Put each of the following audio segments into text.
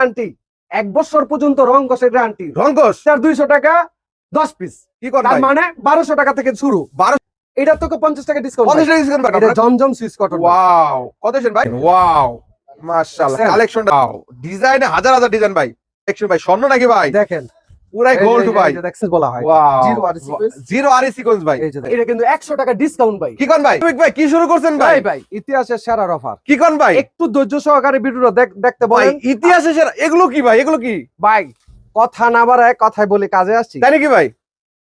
Guarantee এক বছর পর্যন্ত রং কষের গ্যারান্টি ঘষ তার দুইশো টাকা দশ পিস কি তার মানে বারোশো টাকা থেকে শুরু। বারো এটা তোকে পঞ্চাশ টাকা ডিসকাউন্ট পঞ্চাশ টাকা ডিসকাউন্ট এটা জমজম সুইচ কটন ওয়াও কত ভাই? ওয়াও মাশাআল্লাহ। কালেকশন ওয়াও ডিজাইনে হাজার হাজার ডিজাইন ভাই। কালেকশন ভাই। স্বর্ণ নাকি ভাই? দেখেন। পুরাই গোল্ড ভাই। দেখছেন বলা হয়। Zero আর sequence। জিরো আর সিকোয়েন্স ভাই। এটা কিন্তু একশো টাকা ডিসকাউন্ট ভাই। কি কোন ভাই? তুমি ভাই কি শুরু করছেন ভাই? ভাই ইতিহাসের সেরার অফার কি কোন ভাই? একটু ধৈর্য সহকারে ভিডিওটা দেখ- দেখতে বলেন ইতিহাসে সেরা এগুলো কি ভাই? এগুলো কি? ভাই কথা না বাড়ায় কথাই বলে কাজে আসছি। তাই নাকি ভাই?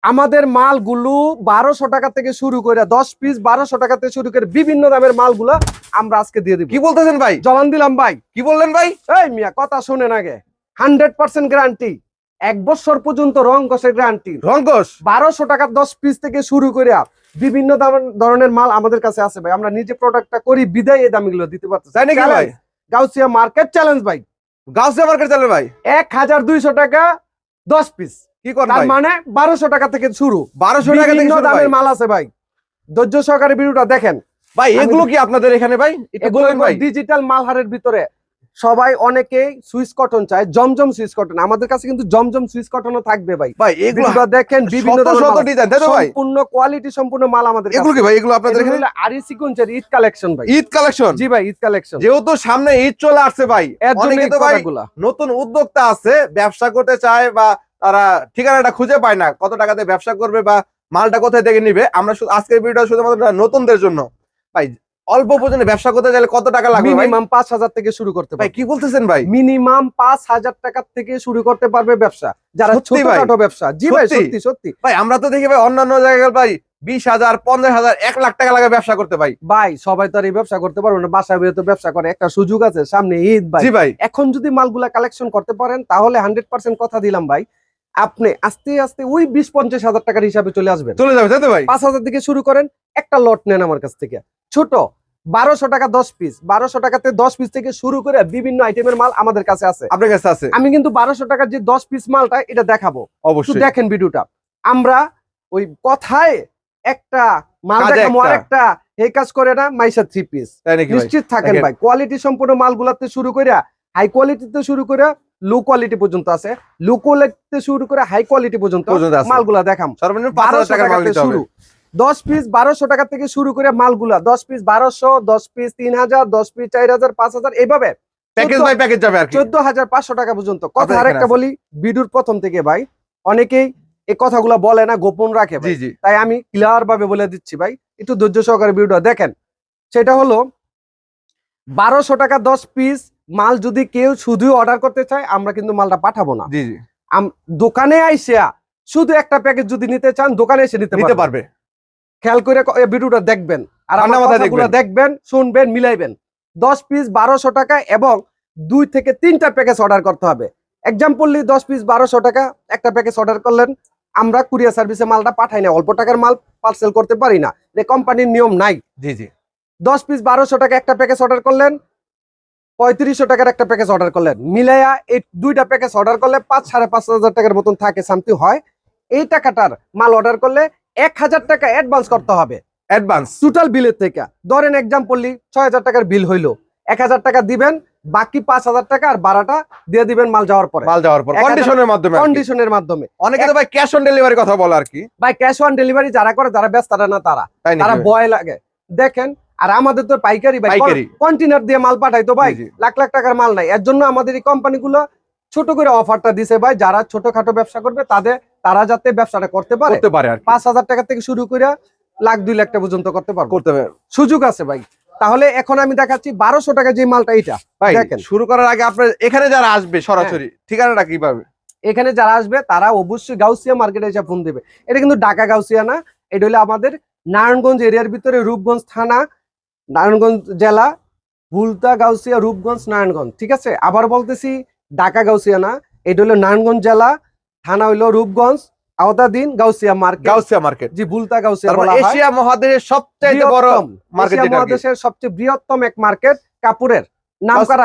আমাদের মালগুলো বারোশো টাকা থেকে শুরু করে দশ পিস বারোশো টাকা থেকে শুরু করে বিভিন্ন দামের মালগুলো আমরা আজকে দিয়ে দিব। কি বলতেছেন ভাই? জবান দিলাম ভাই। কি বললেন ভাই? এই মিয়া কথা শুনেন আগে। হান্ড্রেড পার্সেন্ট গ্যারান্টি এক বছর পর্যন্ত রং কষের গ্যারান্টি রঙ্কস বারোশো টাকার দশ পিস থেকে শুরু করে বিভিন্ন ধরনের মাল আমাদের কাছে আছে ভাই। আমরা নিজে প্রোডাক্টটা করি বিদায় এই দামগুলো দিতে পারতেছি। তাই নাকি ভাই? গাউসিয়া মার্কেট চ্যালেঞ্জ ভাই। গাউসিয়া মার্কেট চলেন ভাই? এক হাজার দুইশো টাকা দশ পিস কি করেন মানে বারোশো টাকা থেকে শুরু। বারোশো টাকা থেকে দামের মাল আছে ভাই। ধৈর্য সহকারে ভিডিওটা দেখেন। ভাই এগুলো কি আপনাদের এখানে ভাই? এগুলো ডিজিটাল মালহারের ভিতরে। সবাই অনেকেই সুইচ কটন চায় জমজম সুইচ কটন আমাদের কাছে কিন্তু জমজম সুইচ কটনও থাকবে ভাই। ভাই এগুলো দেখেন বিভিন্ন সম্পূর্ণ কোয়ালিটি সম্পূর্ণ মাল আমাদের এগুলো কি ভাই? এগুলো আপনাদের এখানে? আরি সিকুয়েন্সের ঈদ কালেকশন ভাই। ঈদ কালেকশন জি ভাই ঈদ কালেকশন যেহেতু সামনে ঈদ চলে আসছে ভাই অনেকে তো ভাই নতুন উদ্যোক্তা আছে ব্যবসা করতে চায় বা তারা ঠিকানাটা খুঁজে পায় না কত টাকাতে ব্যবসা করবে বা মালটা কোথায় থেকে নিবে আমরা শুধু- আজকের ভিডিওটা শুধুমাত্র নতুনদের জন্য। ভাই অল্প পর্যন্ত ব্যবসা করতে চাইলে কত টাকা লাগবে ভাই? মিনিমাম পাঁচ হাজার থেকে শুরু করতে ভাই কি বলতেছেন ভাই? মিনিমাম পাঁচ হাজার টাকা থেকে শুরু করতে পারবে ব্যবসা। যারা ছোটখাটো ব্যবসা। জি ভাই সত্যি? সত্যি ভাই আমরা তো দেখি ভাই অন্যান্য জায়গায় ভাই বিশ হাজার পঞ্চাশ হাজার এক লাখ টাকা লাগে ব্যবসা করতে ভাই। ভাই সবাই তো আর এই ব্যবসা করতে পারবে না। বাসায় বেরোতে তো ব্যবসা করে। একটা সুযোগ আছে সামনে ঈদ ভাই। ভাই। এখন যদি মালগুলা কালেকশন করতে পারেন তাহলে হান্ড্রেড পার্সেন্ট কথা দিলাম ভাই। আপনি আস্তে আস্তে ওই বিশ পঞ্চাশ হাজার টাকার হিসাবে চলে আসবেন। চলে যাবে তাই তো ভাই? পাঁচ হাজার থেকে শুরু করেন একটা লট নেন আমার কাছ থেকে। ছোট বারোশো টাকা দশ পিস বারোশো টাকাতে দশ পিস থেকে শুরু করে বিভিন্ন আইটেমের মাল আমাদের কাছে আছে। আপনার কাছে আছে? আমি কিন্তু বারোশো টাকার যে দশ পিস মালটা এটা দেখাবো। অবশ্যই। দেখেন ভিডিওটা আমরা ওই কথায় একটা মাল দেখাবো একটা। আর একটা এই কাজ করে না মাইসা থ্রি পিস নিশ্চিত থাকেন ভাই। কোয়ালিটি সম্পূর্ণ মালগুলাতে শুরু করে হাই কোয়ালিটিতে শুরু করে লো কোয়ালিটি পর্যন্ত আছে। লো কোয়ালিটিতে শুরু করে হাই কোয়ালিটি পর্যন্ত মালগুলা দেখাম। সর্বনিম্ন পাঁচ টাকার মাল শুরু। দশ পিস বারোশো টাকা থেকে শুরু করে মালগুলা। দশ পিস বারোশো দশ পিস তিন হাজার দশ পিস চার হাজার পাঁচ হাজার এইভাবে আর চোদ্দ হাজার পাঁচশো টাকা পর্যন্ত। কথা আরেকটা এখানে বলি বিডুর প্রথম থেকে ভাই। অনেকেই এই কথাগুলো বলে না গোপন রাখে তাই আমি ক্লিয়ার ভাবে বলে দিচ্ছি ভাই। একটু ধৈর্য সহকারে ভিডিওটা দেখেন। সেটা হলো বারোশো টাকা দশ পিস মাল যদি কেউ শুধু অর্ডার করতে চায় আমরা কিন্তু মালটা পাঠাবো না। দোকানে আইসা শুধু একটা প্যাকেজ যদি নিতে চান দোকানে এসে নিতে পারবে। খেয়াল করে ভিডিওটা দেখবেন। আর আমার দেখবেন। দেখবেন শুনবেন মিলাইবেন। দশ পিস বারোশো টাকা এবং দুই থেকে তিনটা প্যাকেজ অর্ডার করতে হবে। এক্সাম্পললি দশ পিস বারোশো টাকা একটা প্যাকেজ অর্ডার করলেন আমরা কুরিয়ার সার্ভিসে মালটা পাঠাই না অল্প টাকার মাল পার্সেল করতে পারি না। যে কোম্পানির নিয়ম নাই। জি জি। দশ পিস বারোশো টাকা একটা প্যাকেজ অর্ডার করলেন পঁয়ত্রিশশো টাকার একটা প্যাকেজ অর্ডার করলেন। মিলাইয়া এই দুইটা প্যাকেজ অর্ডার করলে পাঁচ সাড়ে পাঁচ হাজার টাকার মতন থাকে সামথিং হয়। এই টাকাটার মাল অর্ডার করলে এক হাজার টাকা অ্যাডভান্স করতে হবে। অ্যাডভান্স টোটাল বিলের থেকে। ধরেন এক্সাম্পললি ছয় হাজার টাকার বিল হইল। এক হাজার টাকা দিবেন বাকি পাঁচ হাজার টাকা আর বারাটা দিয়ে দিবেন মাল যাওয়ার পরে। মাল যাওয়ার পর। কন্ডিশনের মাধ্যমে কন্ডিশনের মাধ্যমে। অনেকে তো ভাই ক্যাশ অন ডেলিভারি কথা বলে আর কি। ভাই ক্যাশ অন ডেলিভারি যারা করে যারা ব্যস্ত তারা না তারা। তারা? বয় লাগে। দেখেন আর আমাদের তো পাইকারি ভাই পাইকারি। কন্টেনার দিয়ে মাল পাঠাই তো ভাই। লাখ লাখ টাকার মাল নাই। এর জন্য আমাদের এই কোম্পানিগুলো ছোট করে অফারটা দিছে ভাই। যারা ছোটখাটো ব্যবসা করবে তাদের তারা যাতে ব্যবসাটা করতে পারে করতে পারে পাঁচ হাজার টাকা থেকে শুরু করে লাখ দুই লাখ টাকা পর্যন্ত করতে পারব। করতে পারে। সুযোগ আছে ভাই। তাহলে এখন আমি দেখাচ্ছি বারোশো টাকা যে মালটা এটা দেখেন। শুরু করার আগে আপনার এখানে যারা আসবে সরাসরি ঠিকানাটা কীভাবে? এখানে যারা আসবে তারা অবশ্যই গাউসিয়া মার্কেটে এসে ফোন দেবে। এটা কিন্তু ঢাকা গাউসিয়া না এটা হলো আমাদের নারায়ণগঞ্জ এরিয়ার ভিতরে রূপগঞ্জ থানা নারায়ণগঞ্জ জেলা ভুলতা গাউসিয়া রূপগঞ্জ নারায়ণগঞ্জ ঠিক আছে? আবার বলতেছি ঢাকা গাউসিয়া না এটা হলো নারায়ণগঞ্জ জেলা থানা হইল রূপগঞ্জ আওতাধীন গাউসিয়া মার্কেট। গাউসিয়া মার্কেট। জি ভুলতা গাউসিয়া বলা হয়। এশিয়া মহাদেশের সবচেয়ে বড় মার্কেট যেটা মহাদেশের সবচেয়ে বৃহত্তম এক মার্কেট কাপুরের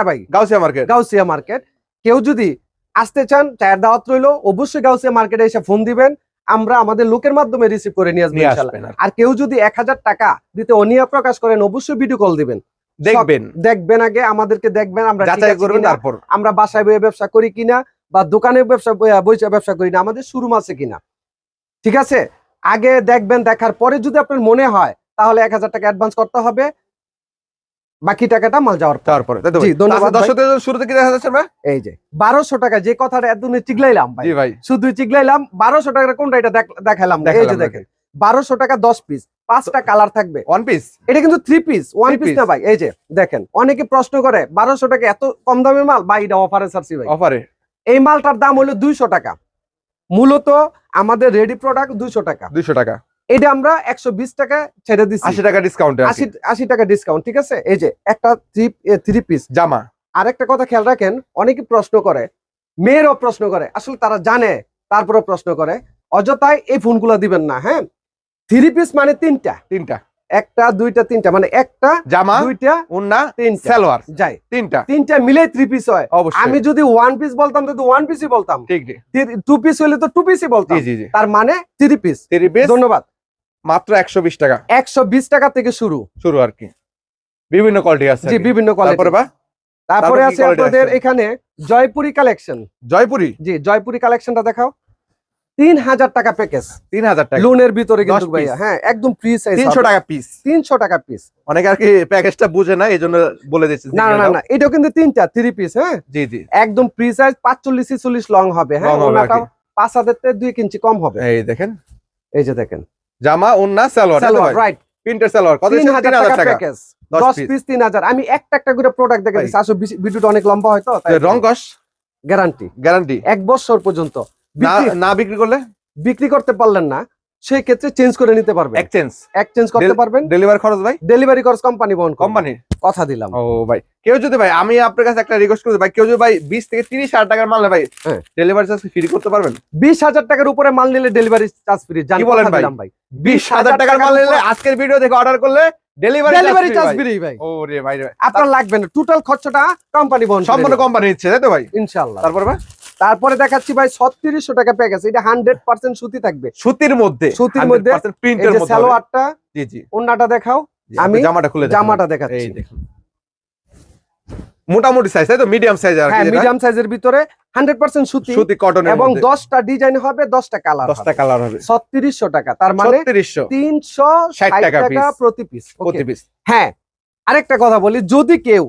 ভাই। গাউসিয়া মার্কেট। গাউসিয়া মার্কেট। কেউ যদি আসতে চান চায়ের দাওয়াত রইল অবশ্যই গাউসিয়া মার্কেটে এসে ফোন দিবেন। আমরা আমাদের লোকের মাধ্যমে রিসিভ করে নিয়ে আসব আর কেউ যদি এক হাজার টাকা দিতে অনিয়া প্রকাশ করেন অবশ্যই ভিডিও কল দিবেন। দেখবেন। দেখবেন আগে আমাদেরকে দেখবেন আমরা যাচাই করবেন তারপর। আমরা বাসায় বইয়ে ব্যবসা করি কিনা। বা দোকানে ব্যবসা বইসা ব্যবসা করি না আমাদের শুরু আছে কিনা? ঠিক আছে? আগে দেখবেন দেখার পরে যদি আপনার মনে হয় তাহলে এক হাজার টাকা অ্যাডভান্স করতে হবে। বাকি টাকাটা মাল যাওয়ার পর। তারপরে আচ্ছা, ভাই। দর্শকদের জন্য শুরুতে কি দেখা যাচ্ছে এই যে বারোশো টাকা যে কথাটা চিগলাইলাম ভাই। শুধু চিগলাইলাম বারোশো টাকা কোনটা এটা দেখ- দেখালাম। এই যে দেখেন বারোশো টাকা দশ পিস পাঁচটা কালার থাকবে। ওয়ান পিস এটা কিন্তু থ্রি পিস ওয়ান পিস না ভাই। এই যে দেখেন অনেকে প্রশ্ন করে বারোশো টাকা এত কম দামের মাল? ভাই এটা অফারে সারছি ভাই। অফারে এই মালটার দাম হলো দুইশো টাকা। মূলত আমাদের রেডি প্রোডাক্ট দুইশো টাকা। দুইশো টাকা। এটা আমরা একশো বিশ টাকা ছেড়ে দিচ্ছি আশি টাকা ডিসকাউন্ট আশি টাকা ডিসকাউন্ট ঠিক আছে? এই যে একটা থ্রি থ্রি পিস জামা। আর একটা কথা খেয়াল রাখেন অনেকে প্রশ্ন করে মেয়েরও প্রশ্ন করে আসলে তারা জানে তারপরে প্রশ্ন করে। অযথায় এই ফোনগুলো দিবেন না হ্যাঁ? থ্রি পিস মানে তিনটা। তিনটা। একটা দুইটা তিনটা মানে একটা জামা দুইটা উন্না তিনটা। সালোয়ার যাই। তিনটা। তিনটা মিলে থ্রি পিস হয়। অবশ্যই। আমি যদি ওয়ান পিস বলতাম তো ওয়ান পিসই বলতাম ঠিক টু পিস হলে তো টু পিসই বলতাম। জি জি তার মানে থ্রি পিস থ্রি পিস ধন্যবাদ। মাত্র একশো বিশ টাকা। একশো বিশ টাকা থেকে শুরু। শুরু আর কি। বিভিন্ন কোয়ালিটি আছে জি। বিভিন্ন তারপরে কোয়ালিটি বা? তারপরে আছে আপনাদের এখানে জয়পুরি কালেকশন জয়পুরি? জি জয়পুরি কালেকশনটা দেখাও। তিন হাজার টাকা প্যাকেজ তিন হাজার টাকা লোনের ভিতরে কিন্তু 10 ভাইয়া হ্যাঁ একদম ফ্রি সাইজ তিনশো টাকা পিস তিনশো টাকা পিস অনেকে আর কি প্যাকেজটা বুঝে না এই জন্য বলে দিচ্ছি না না না এটাও কিন্তু তিনটা থ্রি পিস হ্যাঁ? জি জি। একদম ফ্রি সাইজ পাঁচচল্লিশ ছিচল্লিশ লং হবে হ্যাঁ? ওনাটা। পাঁচ হাজার থেকে দুই ইঞ্চি কম হবে। এই দেখেন। এই যে দেখেন। জামা উন্না সালোয়ার সালোয়ার রাইট প্রিন্টের সালোয়ার কত তিন হাজার টাকা প্যাকেজ দশ। পিস তিন হাজার আমি একটা একটা করে প্রোডাক্ট দেখে। দিচ্ছি। আসলে ভিডিওটা অনেক লম্বা হয়তো রং কস? গ্যারান্টি গ্যারান্টি এক বছর পর্যন্ত। না বিক্রি- করলে? বিক্রি করতে পারলেন না সেই ক্ষেত্রে চেঞ্জ করে নিতে পারবেন। এক্সচেঞ্জ এক্সচেঞ্জ করতে পারবেন। ডেলিভারি খরচ ভাই? ডেলিভারি খরচ কোম্পানি বহন কোম্পানি কথা দিলাম। ও ভাই কেউ যদি ভাই আমি আপনার কাছে একটা রিকোয়েস্ট করছি ভাই কেউ যদি ভাই বিশ থেকে তিরিশ হাজার টাকার মাল নেয় ভাই। ডেলিভারি চার্জ ফ্রি করতে পারবেন? বিশ হাজার টাকার উপরে মাল নিলে ডেলিভারি চার্জ ফ্রি কি বলেন ভাই? ভাই। বিশ হাজার টাকার মাল নিলে আজকের ভিডিও দেখে অর্ডার করলে ডেলিভারি ডেলিভারি চার্জ ফ্রি ভাই। ও রে ভাই আপনার লাগবে না। টোটাল খরচটা কোম্পানি বহন সম্পূর্ণ কোম্পানি নিচ্ছে তাই তো ভাই? ইনশাআল্লাহ। তারপর ভাই? তারপরে দেখাচ্ছি ভাই ছত্রিশশো টাকা প্যাকেজ এটা হান্ড্রেড পার্সেন্ট সুতি থাকবে। সুতির মধ্যে সুতির মধ্যে। সালোয়ারটা জি জি। ওন্নাটা দেখাও। আমি জামাটা খুলে জামাটা দেখাচ্ছি। মোটামুটি সাইজ তাই তো? মিডিয়াম সাইজ আর। মিডিয়াম সাইজের ভিতরে সুতি সুতি কটনের এবং মধ্যে। দশটা ডিজাইন হবে দশটা কালার দশটা কালার হবে। ছত্রিশশো টাকা তার মানে ছত্রিশশো। তিনশো টাকা টাকা প্রতি পিস প্রতি পিস হ্যাঁ আরেকটা কথা বলি যদি কেউ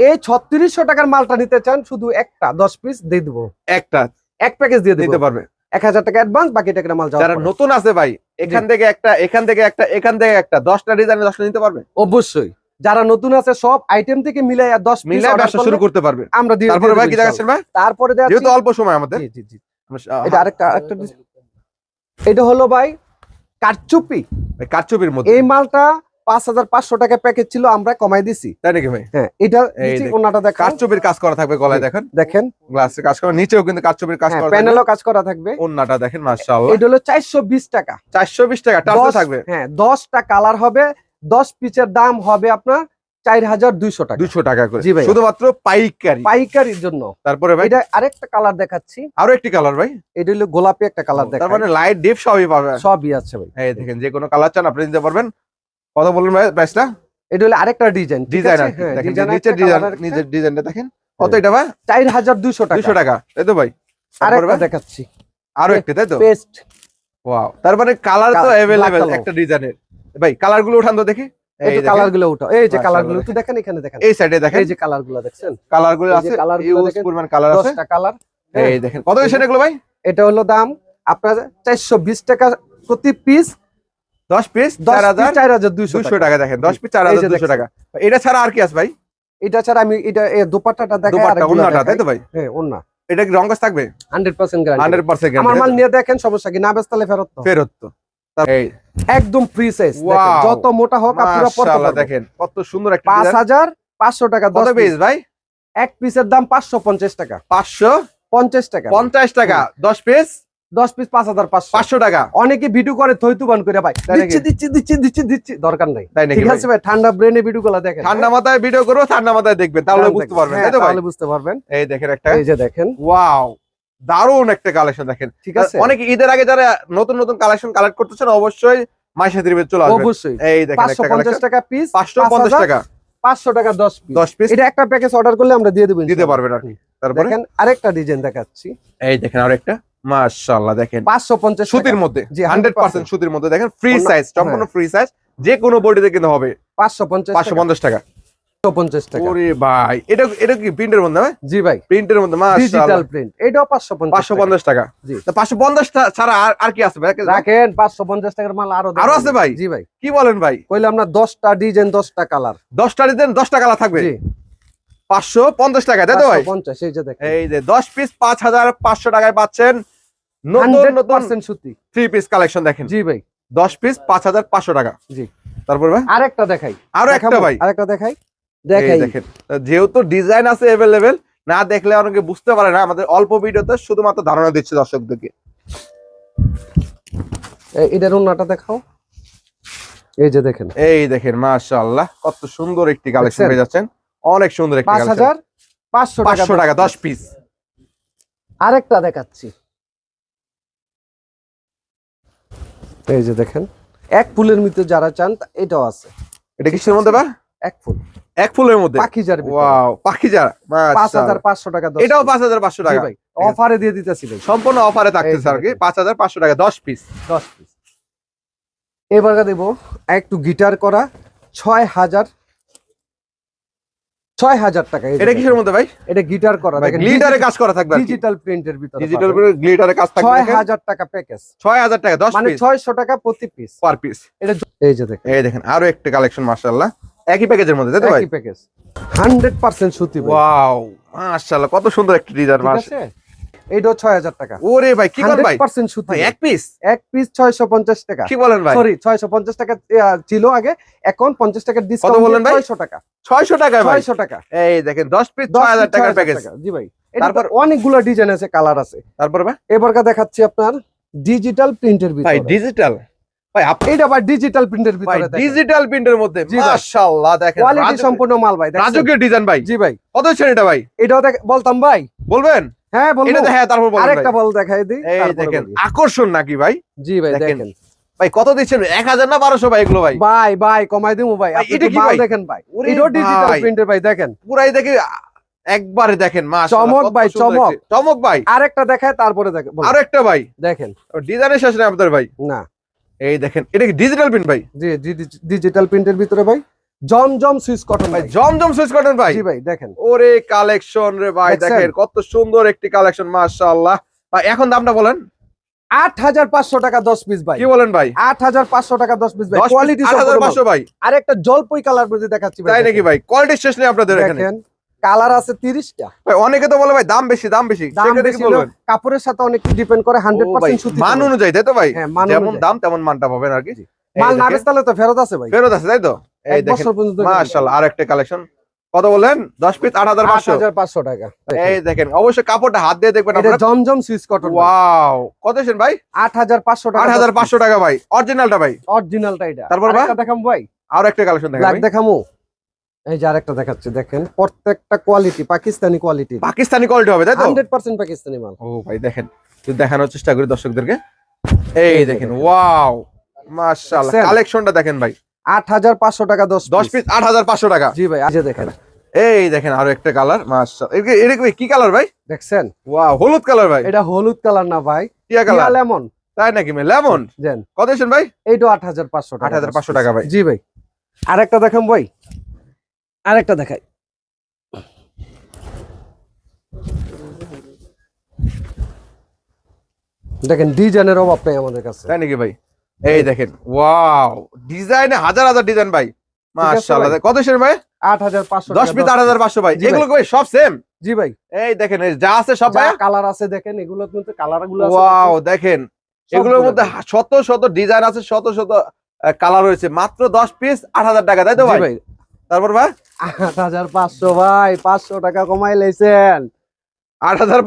এই ছত্রিশশো টাকার মালটা নিতে চান শুধু একটা দশ পিস দিয়ে দেবো। একটা। এক প্যাকেজ দিয়ে দিতে দিতে পারবে। এক হাজার টাকা অ্যাডভান্স বাকি টাকা মাল যারা নতুন আছে ভাই এখান থেকে একটা এখান থেকে একটা এখান থেকে একটা দশটা ডিজাইন দশটা নিতে পারবে? অবশ্যই। যারা নতুন আছে সব আইটেম থেকে মিলাই আর দশ পিস মিলে ব্যবসা শুরু করতে পারবে। আমরা দিয়ে তারপরে ভাই কি দেখাচ্ছেন ভাই? তারপরে যেহেতু অল্প সময় আমাদের। জি জি জি। এটা আরেকটা আরেকটা এটা হলো ভাই কারচুপি। কারচুপির মধ্যে। এই মালটা পাঁচ হাজার পাঁচশো টাকা প্যাকেজ ছিল আমরা কমাই দিছি। তাই নাকি ভাই? হ্যাঁ এটা ওনাটা দেখা কারচুপির কাজ করা থাকবে গলায় দেখেন। দেখেন। গ্লাসে কাজ করা নিচেও কিন্তু কারচুপির কাজ করা প্যানেলও কাজ করা থাকবে। ওন্নাটা দেখেন মাশাআল্লাহ। এটা হলো চারশো বিশ টাকা। চারশো বিশ টাকা টার্সে থাকবে। হ্যাঁ দশটা কালার হবে দশ পিসের দাম হবে আপনার চার হাজার দুইশো টাকা। দুশো টাকা করে। জি ভাই। শুধুমাত্র পাইকারি। পাইকারির জন্য। তারপরে ভাই? এটা আরেকটা কালার দেখাচ্ছি। আরও একটি কালার ভাই? এটা হলো গোলাপি একটা কালার দেখা মানে লাইট ডিপ সবই পাবে সবই আছে ভাই। এই দেখেন যে কোনো কালার চান আপনি নিতে পারবেন। কত বললেন প্রাইসটা? এটা হলো আরেকটা ডিজাইন ডিজাইন দেখেন নিচের ডিজাইন নিজের ডিজাইনটা দেখেন। কত এটা ভাই? চার হাজার দুইশো টাকা। দুশো টাকা। তাই তো ভাই আরেকটা দেখাচ্ছি। আরও একটি তাই তো? পেস্ট। ওয়াও তার মানে কালার তো colour। একটা ডিজাইনের ভাই কালারগুলো উঠান তো দেখি। এই এই যে কালারগুলো উঠাও। এই যে কালারগুলো। একটু দেখেন এখানে দেখেন। এই সাইডে দেখেন। এই যে কালারগুলো দেখছেন কালারগুলো আছে। গুলো ইউজ পরিমাণ কালার আছে। দশটা কালার এই দেখেন। কত এসে এগুলো ভাই? এটা হলো দাম আপনার চারশো বিশ টাকা প্রতি পিস দশ পিস চার হাজার চার হাজার দুইশো টাকা। দেখেন দশ পিস চার হাজার দেখছেন। টাকা। এটা ছাড়া আর কি আছে ভাই? এটা ছাড়া আমি এটা দোপাট্টাটা দেখাই আরেকগুলো তাই তো ভাই? হ্যাঁ অন্য এটা কি রঙ্গস থাকবে? Hundred percent guarantee hundred percent আমার মাল নিয়ে দেখেন সমস্যা কি? না বেচতালে ফেরত তো। ফেরত তো। এই একদম ফ্রি সাইজ Wow! যত মোটা হোক আপনারা পড়তে পারবেন। দেখেন কত সুন্দর একটা পাঁচ design। হাজার পাঁচশো টাকা কত দশ পিস পিস ভাই? এক পিসের দাম পাঁচশো পঞ্চাশ টাকা। পাঁচশো? পঞ্চাশ টাকা। পঞ্চাশ টাকা দশ পিস দশ পিস পাঁচ হাজার পাঁচশো। টাকা। অনেকে ভিডিও করে থইতুবান করে ভাই? দিচ্ছি দিচ্ছি দিচ্ছি দিচ্ছি দিচ্ছি। দরকার নাই। তাই ঠিক? আছে ভাই ঠান্ডা ব্রেনে ভিডিও গুলো দেখেন। ঠান্ডা মাথায় ভিডিও করব ঠান্ডা মাথায় দেখবেন তাহলে বুঝতে পারবেন হ্যাঁ, তাহলে বুঝতে পারবেন। এই দেখেন একটা। এই যে দেখেন। ওয়াও দারুণ একটা কালেকশন দেখেন। ঠিক আছে। অনেক ঈদের আগে যারা নতুন নতুন কালেকশন কালেক্ট করতেছেন অবশ্যই মাইশা ত্রিবেদ চলে আসবেন। অবশ্যই। এই দেখেন পাঁচশো একটা পঞ্চাশ কালেকশন টাকা পিস পাঁচশো পঞ্চাশ টাকা। পাঁচশো টাকা দশ পিস দশ পিস এটা একটা প্যাকেজ অর্ডার করলে আমরা দিয়ে দেবো দিতে পারবেন কি। তারপরে? দেখেন আরেকটা ডিজাইন দেখাচ্ছি। এই দেখেন আর একটা মাশাআল্লাহ দেখেন। পাঁচশো পঞ্চাশ সুতির মধ্যে জি, হান্ড্রেড 100% পার্সেন্ট সুতির মধ্যে দেখেন ফ্রি সাইজ সম্পূর্ণ হ্যাঁ। ফ্রি সাইজ যে কোনো বডিতে কিন্তু হবে। পাঁচশো পঞ্চাশ পাঁচশো পঞ্চাশ টাকা। পাঁচশো পঞ্চাশ টাকা। ওরে ভাই এটা এটা কি প্রিন্টের মধ্যে হ্যাঁ জি ভাই। প্রিন্টের মধ্যে মাশাআল্লাহ। ডিজিটাল প্রিন্ট এটাও পাঁচশো পঞ্চাশ পাঁচশো পঞ্চাশ টাকা। জি। তো পাঁচশো পঞ্চাশ ছাড়া আর আর কি আছে ভাই? রাখেন পাঁচশো পঞ্চাশ টাকার মাল আরও আরও আছে ভাই? জি ভাই। কি বলেন ভাই? কইলে আমরা দশটা ডিজাইন দশটা কালার। দশটা দিতেন দশটা কালার থাকবে? জি। পাঁচশো পঞ্চাশ টাকা তাই তো ভাই? পঞ্চাশ এই যে দেখেন। এই যে দশ পিস পাঁচ হাজার পাঁচশো টাকায় পাচ্ছেন নতুন নতুন সুতি। থ্রি পিস কালেকশন দেখেন। জি ভাই। দশ পিস পাঁচ হাজার পাঁচশো টাকা। জি। তারপর ভাই? আরেকটা দেখাই। আরও একটা ভাই। আরেকটা দেখাই? দেখাই। দেখেন যেহেতু ডিজাইন আছে অ্যাভেলেবেল না দেখলে অনেকে বুঝতে পারে না আমাদের অল্প ভিডিওতে শুধুমাত্র ধারণা দিচ্ছে দর্শকদেরকে। এটার অন্যটা দেখাও। এই যে দেখেন। এই দেখেন মাশাআল্লাহ কত সুন্দর একটি কালেকশন? পেয়ে যাচ্ছেন। অনেক সুন্দর একটি পাঁচ হাজার পাঁচশো টাকা পাঁচশো টাকা দশ পিস। আরেকটা দেখাচ্ছি। এই যে দেখেন। এক ফুলের মধ্যে যারা চান এটাও আছে। এটা কিসের মধ্যে বা? এক ফুল। এক ফুলের মধ্যে? পাখিজার ওয়াও পাখি যারা পাঁচ হাজার পাঁচশো টাকা দশ এটাও piece। পাঁচ হাজার পাঁচশো জি টাকা ভাই অফারে দিয়ে দিতেছি ভাই। সম্পূর্ণ অফারে থাকতেছে আর কি। দেখেন। পাঁচ হাজার পাঁচশো টাকা দশ পিস। দশ পিস। এবার দেব একটু গিটার করা ছয় হাজার ছয় হাজার টাকা এটা কিসের মধ্যে ভাই? এটা গিটার করা গ্লিটারে কাজ করা থাকবে ডিজিটাল প্রিন্টের ভিতরে ডিজিটাল গ্লিটারে কাজ থাকবে ছয় হাজার টাকা প্যাকেজ ছয় হাজার টাকা দশ মানে ছয়শো টাকা প্রতি পিস পার পিস এটা এই যে দেখেন। এই দেখেন আরও একটা কালেকশন একই প্যাকেজের মধ্যে তাই তো ভাই? একই প্যাকেজ হান্ড্রেড পার্সেন্ট সুতি ওয়াও কত সুন্দর একটা ডিজাইন এইটাও ছয় হাজার টাকা। ওরে ভাই কি ভাই? হান্ড্রেড পার্সেন্ট সুতি। ভাই ভাই। এক পিস এক পিস ছয়শো পঞ্চাশ টাকা। কি বলেন ভাই? সরি ছয়শো পঞ্চাশ টাকা ছিল আগে। এখন পঞ্চাশ টাকার ডিসকাউন্ট বললেন ভাই? ছয়শো টাকা। ছয়শো টাকা ভাই। ছয়শো টাকা। এই দেখেন দশ পিস দশ ছয় হাজার পিস টাকার প্যাকেজ জি ভাই তারপর? অনেকগুলো ডিজাইন আছে কালার আছে। তারপর ভাই? দেখাচ্ছি আপনার ডিজিটাল প্রিন্টের ভাই ভিতরে। ডিজিটাল ভাই ভাই ডিজিটাল প্রিন্টের ভিতরে ডিজিটাল প্রিন্টের মধ্যে। মাশাআল্লাহ দেখেন। কোয়ালিটি সম্পূর্ণ মাল ভাই রাজকীয় ডিজাইন ভাই। জি ভাই। কত এটা ভাই? এটাও দেখ বলতাম ভাই। বলবেন? হ্যাঁ বলব। এটা হ্যাঁ তারপর বলবেন আরেকটা বল দেখাই দিই এই দেখেন আকর্ষণ নাকি ভাই? জি ভাই দেখেন। ভাই কত দিচ্ছেন? এক হাজার না বারোশো ভাই এগুলো ভাই? ভাই ভাই কমাই দিমু ভাই। আপনি এটা কি মাল ভাই? দেখেন ভাই। ওরে ডিজিটাল। প্রিন্টের ভাই। দেখেন। পুরাই দেখে একবারে দেখেন মা চমক ভাই, চমক। চমক ভাই। আরেকটা দেখায় তারপরে দেখেন বলেন। আরও একটা ভাই। দেখেন। ডিজাইনের শেষ নেই আপনাদের ভাই? না। এই দেখেন এটা কি ডিজিটাল প্রিন্ট ভাই? জি ডিজিটাল প্রিন্টের ভিতরে ভাই। জমজম সুইচ কটন ভাই জমজম সুইচ কটন ভাই। জি ভাই দেখেন। ওরে কালেকশন রে ভাই দেখেন কত সুন্দর একটি কালেকশন মাশাআল্লাহ। ভাই এখন দামটা বলেন। আট হাজার পাঁচশো টাকা দশ পিস ভাই কি বলেন ভাই? আট হাজার পাঁচশো টাকা দশ পিস ভাই কোয়ালিটি পাঁচশো ভাই। আর একটা জলপই কালার দেখাচ্ছি ভাই তাই নাকি ভাই? কোয়ালিটি শেষ নেই আপনাদের এখানে। কালার আছে তিরিশটা। ভাই অনেকে তো বলে ভাই দাম বেশি দাম বেশি। কাপড়ের সাথে অনেক ডিপেন্ড করে হান্ড্রেড পার্সেন্ট মান অনুযায়ী তাই তো ভাই? হ্যাঁ মান যেমন দাম তেমন মানটা পাবেন আর কি। মাল না বেচতালে তো ফেরত আছে ভাই। ফেরত আছে তাই তো? এই দেখেন পর্যন্ত মাশাআল্লাহ আর একটা কালেকশন। কত পিস টাকা এই দেখেন অবশ্যই কাপড়টা হাত দিয়ে দেখবেন এটা আপনারা। জমজম সুইচ কটন ওয়াও কত ভাই? আট হাজার পাঁচশো টাকা আট হাজার পাঁচশো টাকা ভাই অরিজিনালটা ভাই। অরিজিনালটা এটা। তারপর ভাই? ভাই। আর একটা কালেকশন। দেখামু। এই যে আরেকটা দেখাচ্ছি দেখেন প্রত্যেকটা quality Pakistani quality Pakistani quality হবে তাই তো? পাকিস্তানি মাল। ও ভাই দেখেন একটু দেখানোর চেষ্টা করি দর্শকদেরকে। এই দেখেন ওয়াও মাশাআল্লাহ কালেকশনটা দেখেন ভাই। আট হাজার পাঁচশো টাকা দশ দশ পিস আট হাজার পাঁচশো টাকা। জি ভাই দেখেন। এই দেখেন আরও একটা কালার এটা কি- কালার ভাই? দেখছেন? ওয়াও হলুদ কালার ভাই। এটা হলুদ কালার না ভাই টিয়া কালার। লেমন। তাই নাকি লেমন? দেন। কত দিয়েছেন ভাই? এইটা টাকা ভাই। জি ভাই। আরেকটা দেখাম ভাই। আরেকটা দেখাই। দেখেন ডিজাইনের অভাব নেই আমাদের কাছে। তাই নাকি ভাই? এই দেখেন ওয়াও ডিজাইনে হাজার হাজার ডিজাইন ভাই। মাশাআল্লাহ কত দিয়েছেন ভাই? আট হাজার পাঁচশো দশ পিস আট হাজার পাঁচশো ভাই। জি ভাই। এগুলো ভাই। সব সেম জি ভাই। এই দেখেন এই যা আছে সব ভাই কালার আছে দেখেন এগুলোর মধ্যে কালারগুলো আছে ওয়াও দেখেন। এগুলোর মধ্যে শত শত ডিজাইন আছে শত শত কালার রয়েছে। মাত্র দশ পিস আট হাজার টাকা তাই তো জি ভাই? ভাই। তারপর ভাই? আট হাজার পাঁচশো ভাই পাঁচশো টাকা কমাই আট হাজার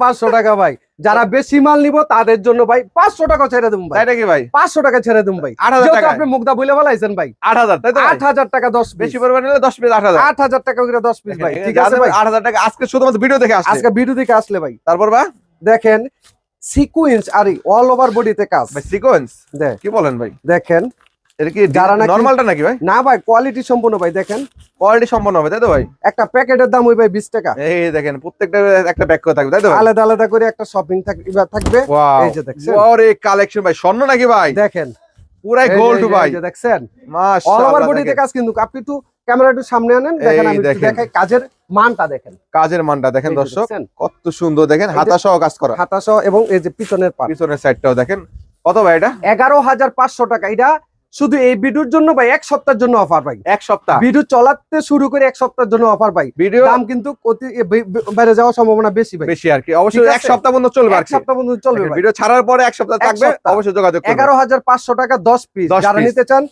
পাঁচশো টাকা ভাই। যারা বেশি মাল নিব তাদের জন্য ভাই পাঁচশো টাকা ছেড়ে দেবো ভাই। তাই নাকি ভাই? পাঁচশো টাকা ছেড়ে দেবো ভাই। আট হাজার আপনি মুগ্ধা বলে বলাইছেন ভাই। আট হাজার তাই তো আট হাজার টাকা দশ বেশি পরিমাণ নিলে দশ পিস আট হাজার। আট হাজার টাকা করে দশ পিস ভাই ঠিক আছে ভাই? আট হাজার টাকা আজকে শুধুমাত্র ভিডিও দেখে আজকে ভিডিও দেখে আসলে ভাই। তারপর ভাই দেখেন সিকুয়েন্স আর অল ওভার বডিতে কাজ। ভাই সিকোয়েন্স দেখ কি বলেন ভাই? দেখেন এটা কি যারা নাকি- নর্মালটা নাকি ভাই? না ভাই কোয়ালিটি সম্পূর্ণ ভাই দেখেন। কোয়ালিটি সম্পন্ন হবে তাই তো ভাই? একটা প্যাকেটের দাম ওই ভাই বিশ টাকা। এই দেখেন প্রত্যেকটা একটা প্যাক করে থাকবে তাই তো আলাদা আলাদা করে একটা শপিং থাকবে। এই যে দেখছেন? ওরে কালেকশন ভাই স্বর্ণ নাকি ভাই? দেখেন। পুরাই গোল্ড ভাই। এই যে দেখছেন? অল ওভার বডিতে কাজ কিন্তু আপনি একটু ক্যামেরা একটু সামনে আনেন দেখেন আমি দেখাই কাজের মানটা দেখেন। কাজের মানটা দেখেন দর্শক কত সুন্দর দেখেন হাতা সহ কাজ করা। হাতা সহ এবং এই যে পিছনের পিছনের সাইডটাও দেখেন। কত ভাই এটা? এগারো হাজার পাঁচশো টাকা। এটা শুধু এই ভিডিওর জন্য ভাই এক সপ্তাহের জন্য অফার পাই এক সপ্তাহ। ভিডিও চলাতে শুরু করে এক সপ্তাহের জন্য অফার পাই ভিডিও দাম কিন্তু বেড়ে যাওয়ার সম্ভাবনা বেশি ভাই। বেশি আর কি। অবশ্যই এক সপ্তাহ পর্যন্ত চলবে এক সপ্তাহ পর্যন্ত চলবে ভিডিও ছাড়ার পরে এক সপ্তাহ থাকবে। অবশ্যই যোগাযোগ এগারো হাজার পাঁচশো টাকা দশ পিস 10 যারা নিতে চান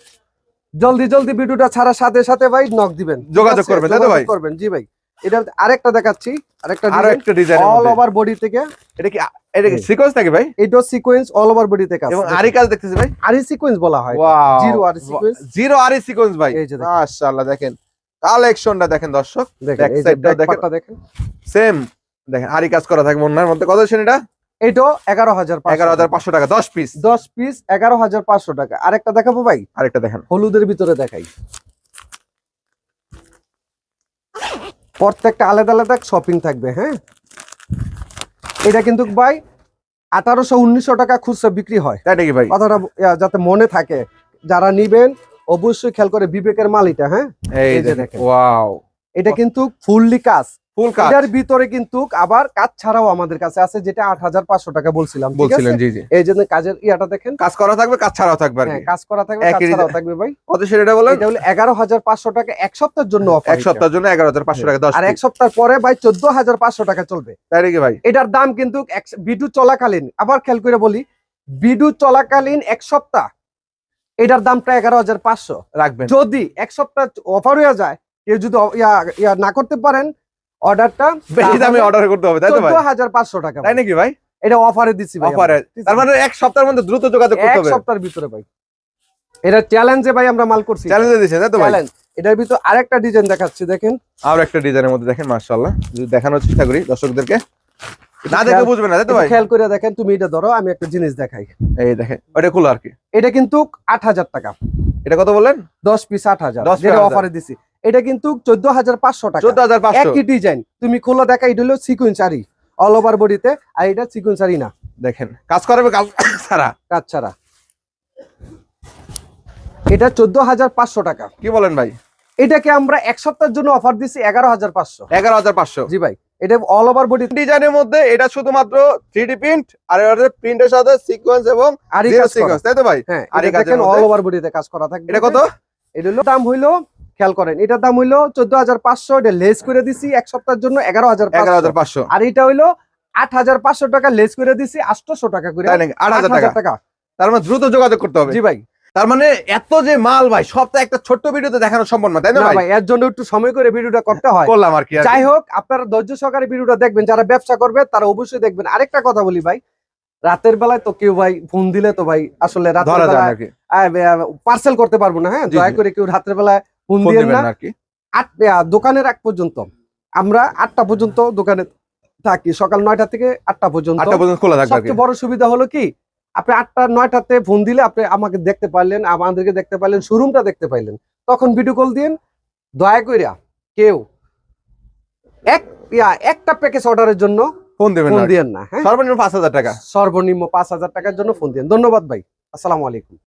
জলদি জলদি ভিডিওটা ছাড়ার সাথে সাথে ভাই নক দিবেন। যোগাযোগ করবেন? করবেন জি ভাই। এটা আরেকটা দেখাচ্ছি আরেকটা আরও একটা ডিজাইন অল ওভার বডি থেকে। এটা কি এটা কি সিকোয়েন্স থাকে ভাই? এটা সিকোয়েন্স অল ওভার বডিতে কাজ এবং আরি কাজ দেখতেছি ভাই। আরি সিকোয়েন্স বলা হয়। Zero আরি sequence। জিরো আরি সিকোয়েন্স ভাই। এই যে দেখেন। মাশাআল্লাহ দেখেন। কালেকশনটা দেখেন দর্শক। টাও back দেখেন। দেখেন। সেম দেখেন আরি কাজ করা থাকবে ওনার মধ্যে। কত ছিল এটা? এগারো হাজার এগারো হাজার পাঁচশো টাকা দশ পিস দশ পিস এগারো হাজার পাঁচশো টাকা। আরেকটা দেখাবো ভাই? আরেকটা দেখেন। হলুদের ভিতরে দেখাই। প্রত্যেকটা আলাদা আলাদা শপিং থাকবে হ্যাঁ? এটা কিন্তু ভাই আঠারোশো উনিশশো টাকা খুচরা বিক্রি হয়। তাই নাকি ভাই? কথাটা যাতে মনে থাকে যারা নিবেন অবশ্যই খেয়াল করে বিবেকের মাল এটা হ্যাঁ? এই এই যে দেখেন দেখেন। ওয়াও। এটা কিন্তু ফুললি কাজ। ফুল কাজ ভিতরে কিন্তু আবার কাজ ছাড়াও আমাদের কাছে আছে যেটা আট হাজার পাঁচশো টাকা বলছিলাম বলছিলেন জি জি। এই জন্য কাজের ইয়াটা দেখেন। কাজ করা থাকবে কাজ ছাড়াও থাকবে আর হ্যাঁ কাজ করা থাকবে কাজ ছাড়াও থাকবে ভাই। কত সেটা বলেন? এটা হলো এগারো হাজার পাঁচশো টাকা এক সপ্তাহের জন্য অফার এক সপ্তাহের জন্য টাকা আর এক সপ্তাহ পরে ভাই চোদ্দ হাজার পাঁচশো টাকা চলবে। তাই নাকি ভাই? এটার দাম কিন্তু বিডু চলাকালীন আবার খেয়াল করে বলি বিডু চলাকালীন এক সপ্তাহ এটার দামটা এগারো হাজার পাঁচশো। রাখবেন। যদি এক সপ্তাহ অফার হয়ে যায় কেউ যদি ইয়া না করতে পারেন অর্ডারটা বেশি দামে অর্ডার করতে হবে তাই তো ভাই? চোদ্দ হাজার পাঁচশো টাকা তাই নাকি ভাই? এটা অফারে দিচ্ছি ভাই অফারে তার মানে এক সপ্তাহের মধ্যে দ্রুত যোগাযোগ করতে হবে। সপ্তাহের ভিতরে ভাই। এটা চ্যালেঞ্জে ভাই আমরা মাল করছি। চ্যালেঞ্জে দিয়েছেন তাই তো ভাই? এটার ভিতর আরেকটা ডিজাইন দেখাচ্ছি দেখেন। আর একটা ডিজাইনের মধ্যে দেখেন মাশাআল্লাহ। যদি দেখানোর চেষ্টা করি দর্শকদেরকে। না দেখে খেয়াল- বুঝবে না তাই তো ভাই? খেয়াল করে দেখেন তুমি এটা ধরো আমি একটা জিনিস দেখাই। এই দেখেন ওটা খুলো আর কি? এটা কিন্তু আট হাজার টাকা। এটা কত বললেন? দশ পিস আট হাজার। 10 piece যেটা অফারে দিছি। এটা কিন্তু চোদ্দ হাজার পাঁচশো টাকা। চোদ্দ হাজার একই ডিজাইন তুমি খোলা দেখা এটা হলো সিকুয়েন্সারি অল ওভার বডিতে আর এটা সিকুয়েন্সারি না। দেখেন কাজ করাবে কাজ ছাড়া। কাজ ছাড়া। এটা চোদ্দ হাজার পাঁচশো টাকা। কি বলেন ভাই? এটাকে আমরা এক সপ্তাহের জন্য অফার দিচ্ছি এগারো হাজার পাঁচশো। এগারো হাজার পাঁচশো। জি ভাই এটা অল ওভার বডি ডিজাইনের মধ্যে এটা শুধুমাত্র থ্রি ডি প্রিন্ট আর প্রিন্টের সাথে সিকোয়েন্স এবং আর সিকোয়েন্স তাই তো ভাই? হ্যাঁ আরি এটা দেখেন অল ওভার বডিতে কাজ করা থাকবে। এটা কত? এটা হলো দাম হইল খেয়াল করেন এটার দাম হইল চোদ্দ হাজার পাঁচশো এটা লেস করে দিছি এক সপ্তাহের জন্য এগারো হাজার এগারো হাজার পাঁচশো। আর এটা হইল আট হাজার পাঁচশো টাকা লেস করে দিছি আটশোশো টাকা করে। আট হাজার টাকা। তার মানে দ্রুত যোগাযোগ করতে হবে। জি ভাই। তার মানে এত যে মাল ভাই সবটা একটা ছোট্ট ভিডিওতে দেখানো সম্ভব না তাই না ভাই? এর জন্য একটু সময় করে ভিডিওটা করতে হয়। করলাম আর কি যাই হোক আপনারা ধৈর্য সহকারে ভিডিওটা দেখবেন যারা ব্যবসা করবে তারা অবশ্যই দেখবেন। আরেকটা কথা বলি ভাই রাতের বেলায় তো কেউ ভাই ফোন দিলে তো ভাই আসলে রাতের বেলায় পার্সেল করতে পারব না হ্যাঁ? দয়া করে কেউ রাতের বেলায় ফোন দিবেন না। আর কি আট দোকানের আগ পর্যন্ত। আমরা আটটা পর্যন্ত দোকানে থাকি সকাল নয়টা থেকে আটটা পর্যন্ত। আটটা পর্যন্ত খোলা থাকবে সবচেয়ে বড় সুবিধা হলো কি আপনি আটটা নয়টাতে ফোন দিলে আপনি আমাকে দেখতে পারলেন আমাদেরকে দেখতে পারলেন শোরুমটা দেখতে পাইলেন। তখন ভিডিও কল দিন দয়া কইরা কেউ এক ইয়া একটা প্যাকেজ অর্ডারের জন্য ফোন দিবেন ফোন। দিয়েন না হ্যাঁ? সর্বনিম্ন পাঁচ হাজার টাকা। সর্বনিম্ন পাঁচ হাজার টাকার জন্য ফোন দিন ধন্যবাদ ভাই। আসসালামু আলাইকুম।